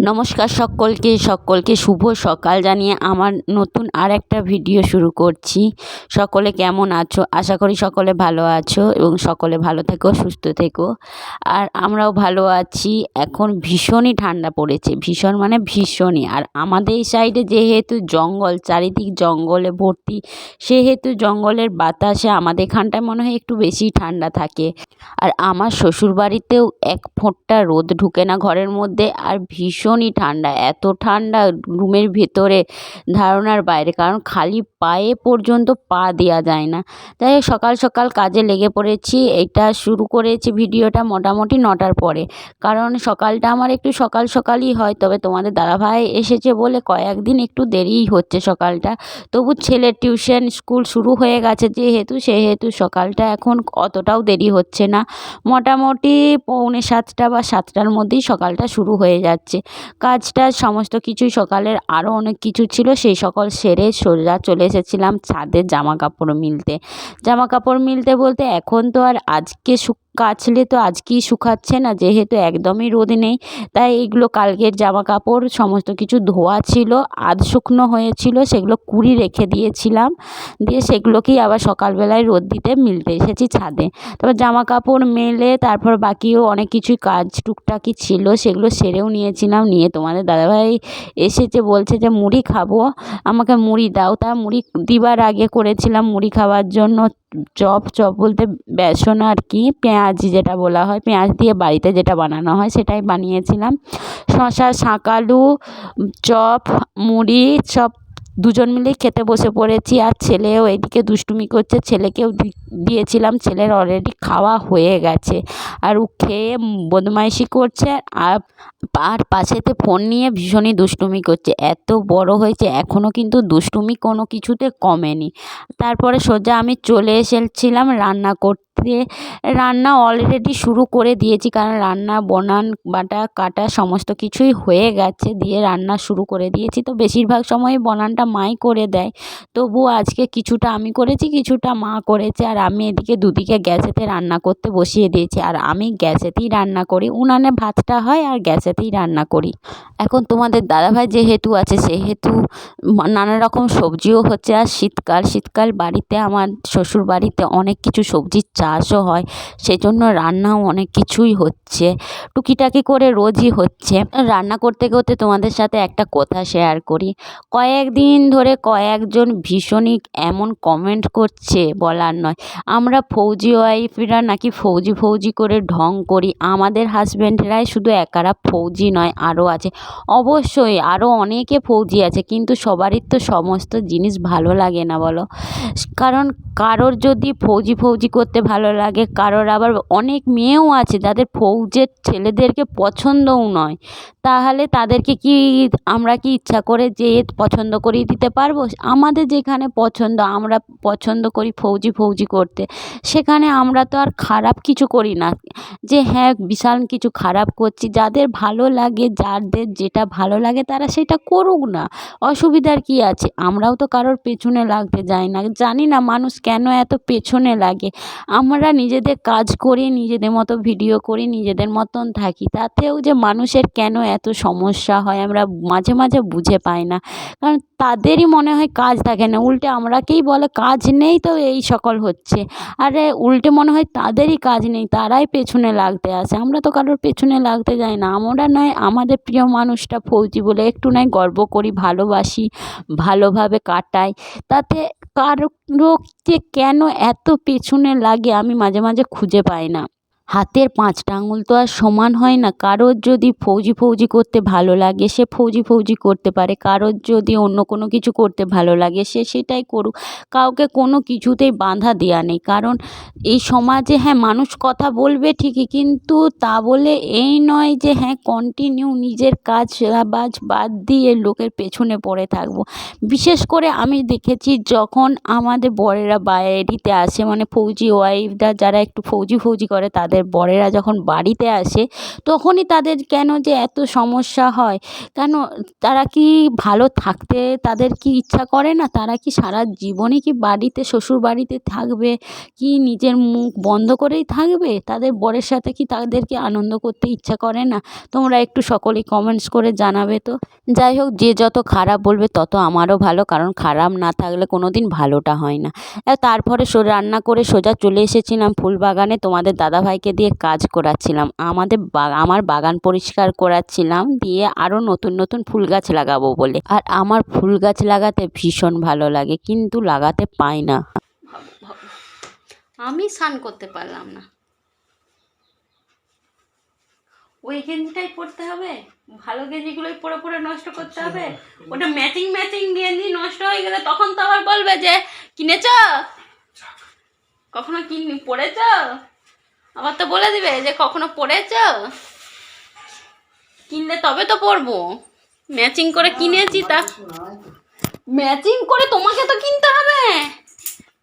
নমস্কার সকলকে সকলকে শুভ সকাল জানিয়ে আমার নতুন আর একটা ভিডিও শুরু করছি। সকলে কেমন আছো? আশা করি সকলে ভালো আছো এবং সকলে ভালো থেকো, সুস্থ থেকো। আর আমরাও ভালো আছি। এখন ভীষণই ঠান্ডা পড়েছে। ভীষণ মানে ভীষণই। আর আমাদের এই সাইডে যেহেতু জঙ্গল, চারিদিক জঙ্গলে ভর্তি, সেহেতু জঙ্গলের বাতাসে আমাদের এখানটায় মনে হয় একটু বেশি ঠান্ডা থাকে। আর আমার শ্বশুরবাড়িতেও এক ফোঁটটা রোদ ঢুকে না ঘরের মধ্যে। আর ভীষণই ঠান্ডা, এত ঠান্ডা রুমের ভেতরে ধারণার বাইরে, কারণ খালি পায়ে পর্যন্ত পা দেওয়া যায় না। তাই সকাল সকাল কাজে লেগে পড়েছি, এটা শুরু করেছি ভিডিওটা মোটামুটি নটার পরে। কারণ সকালটা আমার একটু সকাল সকালই হয়, তবে তোমাদের দাদাভাই এসেছে বলে কয়েকদিন একটু দেরিই হচ্ছে সকালটা। তবু ছেলের টিউশন স্কুল শুরু হয়ে গেছে, যেহেতু সেহেতু সকালটা এখন অতটাও দেরি হচ্ছে না। মোটামুটি পৌনে সাতটা বা সাতটার মধ্যেই সকালটা শুরু হয়ে যাচ্ছে। কাজটা, সমস্ত কিছুই সকালের আরও অনেক কিছু ছিল, সেই সকল সেরে সোজা চলে এসেছিলাম ছাদে জামা কাপড় মিলতে। জামা কাপড় মিলতে বলতে এখন তো আর আজকে শুক কাচলে তো আজকেই শুকাচ্ছে না, যেহেতু একদমই রোদ নেই, তাই এইগুলো কালকের জামা কাপড় সমস্ত কিছু ধোয়া ছিল, আধ শুকনো হয়েছিল, সেগুলো কুড়ি রেখে দিয়েছিলাম, দিয়ে সেগুলোকেই আবার সকালবেলায় রোদ দিতে মিলতে এসেছি ছাদে। তারপর জামা কাপড় মেলে, তারপর বাকিও অনেক কিছুই কাজ টুকটাকি ছিল, সেগুলো সেরেও নিয়েছিলাম নিয়ে তোমাদের দাদাভাই এসেছে, বলছে যে মুড়ি খাব। আমাকে মুড়ি দাও। তা মুড়ি দিবার আগে করেছিলাম মুড়ি খাওয়ার জন্য। চপ চপ বলতে বেসন আর কি, পেঁয়াজি যেটা বলা হয়, পেঁয়াজ দিয়ে বাড়িতে যেটা বানানো হয় সেটাই বানিয়েছিলাম। শশা শাঁকালু চপ, মুড়ি, সব দুজন মিলেই খেতে বসে পড়েছি আর ছেলেও এদিকে দুষ্টুমি করছে। ছেলেকেও দিয়েছিলাম। ছেলের অলরেডি খাওয়া হয়ে গেছে। আর ও খেয়ে বদমাইশি করছে আর আর পাশেতে ফোন নিয়ে ভীষণই দুষ্টুমি করছে। এত বড় হয়েছে এখনও কিন্তু দুষ্টুমি কোনো কিছুতে কমেনি। তারপরে সোজা আমি চলে এসেছিলাম রান্না করতে। রান্না অলরেডি শুরু করে দিয়েছি। কারণ রান্না, বনান, বাটা, কাটা সমস্ত কিছুই হয়ে গেছে দিয়ে রান্না শুরু করে দিয়েছি। তো বেশিরভাগ সময় বনানটা মাই করে দেয়। তবুও আজকে কিছুটা আমি করেছি, কিছুটা মা করেছে। আর আমি এদিকে দুদিকে গ্যাসেতে রান্না করতে বসিয়ে দিয়েছি। আর আমি গ্যাসেতেই রান্না করি। উনানে ভাতটা হয় আর গ্যাসেতেই রান্না করি। এখন তোমাদের দাদাভাই যেহেতু আছে, সেহেতু নানা রকম সবজিও হচ্ছে। আর শীতকাল শীতকাল বাড়িতে, আমার শ্বশুর বাড়িতে অনেক কিছু সবজির চাষও হয় সেই জন্য রান্নাও অনেক কিছুই হচ্ছে। টুকিটাকি করে রোজই হচ্ছে। রান্না করতে করতে তোমাদের সাথে একটা কথা শেয়ার করি। কয়েকদিন ধরে কয়েকজন ভীষণই এমন কমেন্ট করছে বলার নয়। আমরা ফৌজি ওয়াইফরা নাকি ফৌজি ফৌজি করে ঢং করি। আমাদের হাজব্যান্ডরাই শুধু একারা ফৌজি নয়, আরও আছে। অবশ্যই আরও অনেকে ফৌজি আছে, কিন্তু সবারই তো সমস্ত জিনিস ভালো লাগে না বলো। কারণ কারোর যদি ফৌজি ফৌজি করতে ভালো লাগে। কারোর আবার অনেক মেয়েও আছে যাদের ফৌজের ছেলেদেরকে পছন্দও নয়। তাহলে তাদেরকে কি আমরা কি ইচ্ছা করে যেয়ে পছন্দ করিয়ে দিতে পারব? আমাদের যেখানে পছন্দ, আমরা পছন্দ করি ফৌজি ফৌজি করতে। সেখানে আমরা তো আর খারাপ কিছু করি না। যে হ্যাঁ বিশাল কিছু খারাপ করছি। যাদের ভালো লাগে, যাদের যেটা ভালো লাগে তারা সেটা করুক না। অসুবিধার কী আছে? আমরাও তো কারোর পেছনে লাগতে যাই না। জানি না মানুষ কেন এত পেছনে লাগে। আমরা নিজেদের কাজ করি, নিজেদের মতো ভিডিও করি, নিজেদের মতন থাকি। তাতেও যে মানুষের কেন এত সমস্যা হয় আমরা মাঝে মাঝে বুঝে পাই না। কারণ তাদেরই মনে হয় কাজ থাকে না। উল্টে আমরাকেই বলে, কাজ নেই তো এই সকল হচ্ছে। আরে উল্টে মনে হয় তাদেরই কাজ নেই, তারাই পেছনে লাগতে আসে আমরা তো কারোর পেছনে লাগতে যাই না। আমরা নয়, আমাদের প্রিয় মানুষটা ফৌজি বলে একটু নয় গর্ব করি, ভালোবাসি, ভালোভাবে কাটাই। তাতে কারও যে কেন এত পেছনে লাগে আমি মাঝে মাঝে খুঁজে পাই না। হাতের পাঁচটা আঙুল তো আর সমান হয় না। কারোর যদি ফৌজি ফৌজি করতে ভালো লাগে, সে ফৌজি ফৌজি করতে পারে। কারোর যদি অন্য কোনো কিছু করতে ভালো লাগে, সে সেটাই করুক। কাউকে কোনো কিছুতেই বাঁধা দেওয়া নেই। কারণ এই সমাজে হ্যাঁ মানুষ কথা বলবে ঠিকই, কিন্তু তা বলে এই নয় যে হ্যাঁ কন্টিনিউ নিজের কাজ বাজ বাদ দিয়ে লোকের পেছনে পড়ে থাকব। বিশেষ করে আমি দেখেছি যখন আমাদের বরেরা বাইরেতে আসে মানে ফৌজি ওয়াইফরা যারা একটু ফৌজি ফৌজি করে, তাদের তাদের বরেরা যখন বাড়িতে আসে, তখনই তাদের কেন যে এত সমস্যা হয়? কেন তারা কি ভালো থাকতে তাদের কি ইচ্ছা করে না? তারা কি সারা জীবনই কি বাড়িতে, শ্বশুর বাড়িতে থাকবে? কি নিজের মুখ বন্ধ করেই থাকবে? তাদের বরের সাথে কি তাদেরকে আনন্দ করতে ইচ্ছা করে না? তোমরা একটু সকলেই কমেন্টস করে জানাবে তো। যাই হোক, যে যত খারাপ বলবে, তত আমারও ভালো। কারণ খারাপ না থাকলে কোনো দিন ভালোটা হয় না। তারপরে রান্না করে সোজা চলে এসেছিলাম ফুল বাগানে তোমাদের দাদাভাইকে দিয়ে কাজ করাচ্ছিলাম। আমাদের বা- আমার বাগান পরিষ্কার করাচ্ছিলাম দিয়ে আরও নতুন নতুন ফুল গাছ লাগাবো বলে। আর আমার ফুল গাছ লাগাতে ভীষণ ভালো লাগে কিন্তু লাগাতে পাই না। আমি স্নান করতে পারলাম না। ওই গেঞ্জিটাই পরতে হবে ভালো গেঞ্জিগুলোই পরে পরে নষ্ট করতে হবে ওটা ম্যাচিং ম্যাচিং গেঞ্জি নষ্ট হয়ে গেলে তখন তো আবার বলবে যে কিনেছ? কখনো কিন পরেছ আবার তো বলে দিবে যে কখনো পড়েছ? কিনলে তবে তো পরবো ম্যাচিং করে কিনেছি তা। ম্যাচিং করে তোমাকে তো কিনতে হবে।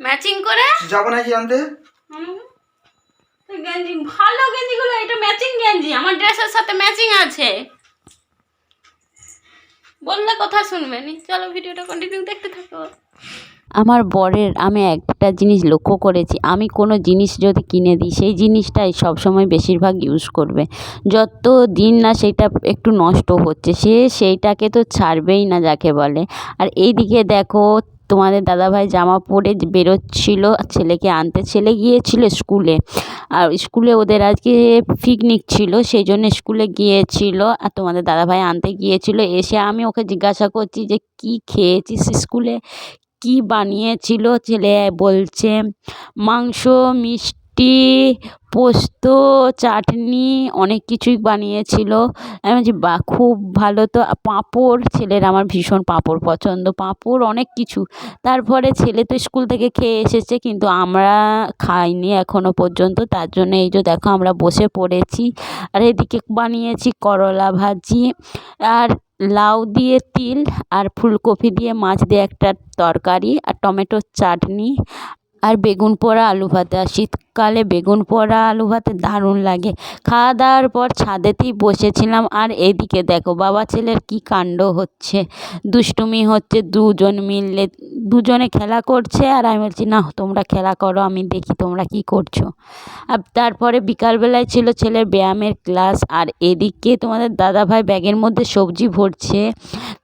ম্যাচিং করে? যাব নাকি আনতে? গেঞ্জি ভালো গেঞ্জিগুলো এটা ম্যাচিং গেঞ্জি। আমার ড্রেসের সাথে ম্যাচিং আছে। বললে কথা শুনবে নি। চলো ভিডিওটা কন্টিনিউ দেখতে থাকো। আমার বরের আমি একটা জিনিস লক্ষ্য করেছি, আমি কোনো জিনিস যদি কিনে দিই, সেই জিনিসটাই সবসময় বেশিরভাগ ইউজ করবে। যত দিন না সেটা একটু নষ্ট হচ্ছে, সে সেইটাকে তো ছাড়বেই না যাকে বলে। আর এইদিকে দেখো, তোমাদের দাদাভাই জামা পরে বেরোচ্ছিল, ছেলেকে আনতে, ছেলে গিয়েছিল স্কুলে। আর স্কুলে ওদের আজকে পিকনিক ছিল, সেই জন্য স্কুলে গিয়েছিল। আর তোমাদের দাদাভাই আনতে গিয়েছিল, এসে আমি ওকে জিজ্ঞাসা করছি যে, কী খেয়েছিস স্কুলে? কী বানিয়েছিল? ছেলে বলছে, মাংস, মিষ্টি, পোস্ত, চাটনি, অনেক কিছুই বানিয়েছিল। আমি বলছি বাহ খুব ভালো তো। পাঁপড়, ছেলের আমার ভীষণ পাঁপড় পছন্দ। পাঁপড়, অনেক কিছু। তারপরে ছেলে তো স্কুল থেকে খেয়ে এসেছে, কিন্তু আমরা খাইনি এখনও পর্যন্ত। তার জন্য এই যে দেখো, আমরা বসে পড়েছি। আর এদিকে বানিয়েছি করলা ভাজি। আর লাউ দিয়ে তিল আর ফুলকপি দিয়ে মাছ দিয়ে একটা তরকারি আর টমেটোর চাটনি আর বেগুন পোড়া, আলু ভাতে আর শীতকালে বেগুন পোড়া, আলু ভাতে দারুণ লাগে। খাওয়া দাওয়ার পর ছাদেতেই বসেছিলাম, আর এদিকে দেখো বাবা ছেলের কী কাণ্ড হচ্ছে। দুষ্টুমি হচ্ছে, দুজন মিললে দুজনে খেলা করছে, আর আমি বলছি না তোমরা খেলা করো, আমি দেখি তোমরা কী করছ। আর তারপরে বিকালবেলায় ছিল ছেলের ব্যায়ামের ক্লাস, আর এদিকে তোমাদের দাদাভাই ব্যাগের মধ্যে সবজি ভরছে,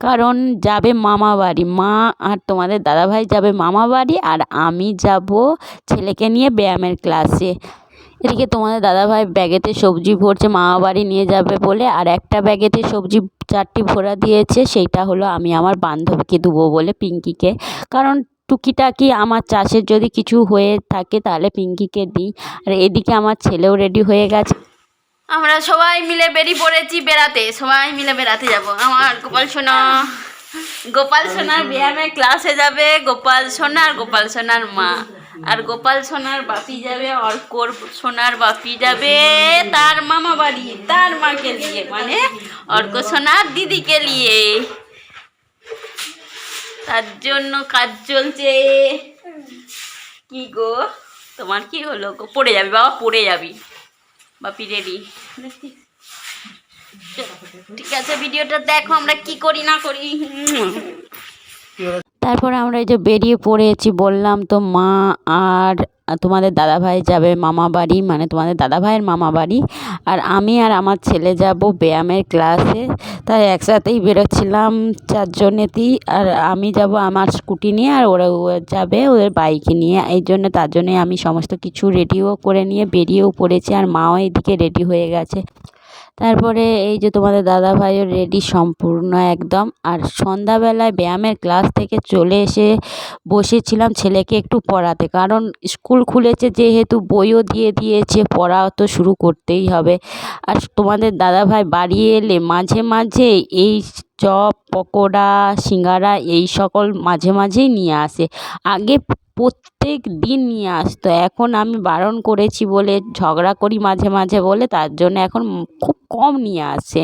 কারণ যাবে মামা বাড়ি। মা আর তোমাদের দাদাভাই যাবে মামা বাড়ি, আর আমি যাব ছেলেকে নিয়ে ব্যায়ামের ক্লাসে এদিকে তোমাদের দাদাভাই ব্যাগেতে সবজি ভরছে মামা বাড়ি নিয়ে যাবে বলে। আর একটা ব্যাগেতে সবজি চারটি ভরা দিয়েছে, সেইটা হলো আমি আমার বান্ধবীকে দেবো বলে পিঙ্কিকে। কারণ টুকিটাকি আমার চাষের যদি কিছু হয়ে থাকে তাহলে পিঙ্কিকে দিই। আর এদিকে আমার ছেলেও রেডি হয়ে গেছে। আমরা সবাই মিলে বেরিয়ে পড়েছি বেড়াতে। সবাই মিলে বেড়াতে যাব। আমার গোপাল সোনা। গোপাল সোনার ব্যায়ামে ক্লাসে যাবে। গোপাল সোনা আর গোপাল সোনার মা। আর গোপাল সোনার বাপি যাবে অর্কর সোনার বাপি যাবে, তার মামা বাড়ি, তার মাকে নিয়ে মানে অর্ক সোনার দিদিকে নিয়ে। তার জন্য কাজ চলছে। কি গো? তোমার কি হলো গো? পড়ে যাবি বাবা, পড়ে যাবি। বাপি রেডি ঠিক আছে, ভিডিওটা দেখো আমরা কি করি, না করি। তারপরে আমরা এই যে বেরিয়ে পড়েছি, বললাম তো মা আর তোমাদের দাদাভাই যাবে মামা বাড়ি মানে তোমাদের দাদাভাইয়ের মামা বাড়ি। আর আমি আর আমার ছেলে যাব ব্যায়ামের ক্লাসে তাই একসাথেই বেরোচ্ছিলাম চারজনেতেই। আর আমি যাব আমার স্কুটি নিয়ে আর ওরা যাবে ওদের বাইক নিয়ে। এই জন্য তার জন্যে আমি সমস্ত কিছু রেডিও করে নিয়ে বেরিয়েও পড়েছি। আর মাও এদিকে রেডি হয়ে গেছে। তারপরে এই যে তোমাদের দাদাভাইও রেডি সম্পূর্ণ একদম। আর সন্ধ্যাবেলায় ব্যায়ামের ক্লাস থেকে চলে এসে বসেছিলাম ছেলেকে একটু পড়াতে। কারণ স্কুল খুলেছে যেহেতু বইও দিয়ে দিয়েছে পড়া তো শুরু করতেই হবে। আর তোমাদের দাদাভাই বাড়ি এলে মাঝে মাঝে এই চপ, পকোড়া, সিঙ্গারা এই সকল মাঝে মাঝেই নিয়ে আসে। আগে প্রত্যেক দিন নিয়ে আসতো। এখন আমি বারণ করেছি বলে, ঝগড়া করি মাঝে মাঝে বলে, তার জন্য এখন খুব কম নিয়ে আসে।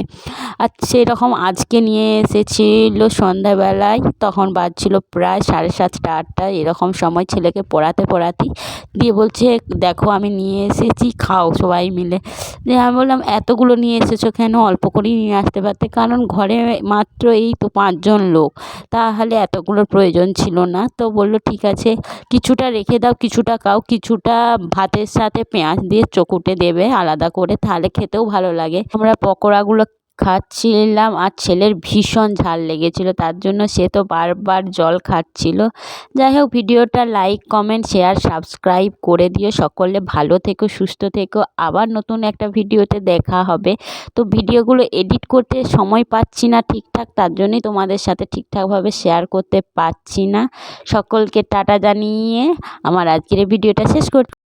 আর সেরকম আজকে নিয়ে এসেছিল সন্ধ্যাবেলায়, তখন বাজছিল প্রায় সাড়ে সাতটা, আটটা, এরকম সময় ছেলেকে পড়াতে পড়াতেই দিয়ে বলছে, দেখো আমি নিয়ে এসেছি, খাও সবাই মিলে। দিয়ে আমি বললাম, এতগুলো নিয়ে এসেছ কেন? অল্প করেই নিয়ে আসতে পারতে, কারণ ঘরে মাত্র এই তো পাঁচজন লোক, তাহলে এতগুলোর প্রয়োজন ছিল না। তো বলল, ঠিক আছে, কিছুটা রেখে দাও, কিছুটা খাও, কিছুটা ভাতের সাথে পেঁয়াজ দিয়ে চকুটে দেবে আলাদা করে, তাহলে খেতেও ভালো লাগে। আমরা পকোড়াগুলো খাচ্ছিলাম আর ছেলের ভীষণ ঝাল লেগেছিলো, তার জন্য সে তো বারবার জল খাচ্ছিল। যাই হোক, ভিডিওটা লাইক কমেন্ট শেয়ার সাবস্ক্রাইব করে দিও। সকলে ভালো থেকো, সুস্থ থেকো। আবার নতুন একটা ভিডিওতে দেখা হবে। তো ভিডিওগুলো এডিট করতে সময় পাচ্ছি না ঠিকঠাক, তার জন্যই তোমাদের সাথে ঠিকঠাকভাবে শেয়ার করতে পারছি না। সকলকে টাটা জানিয়ে আমার আজকের ভিডিওটা শেষ করছি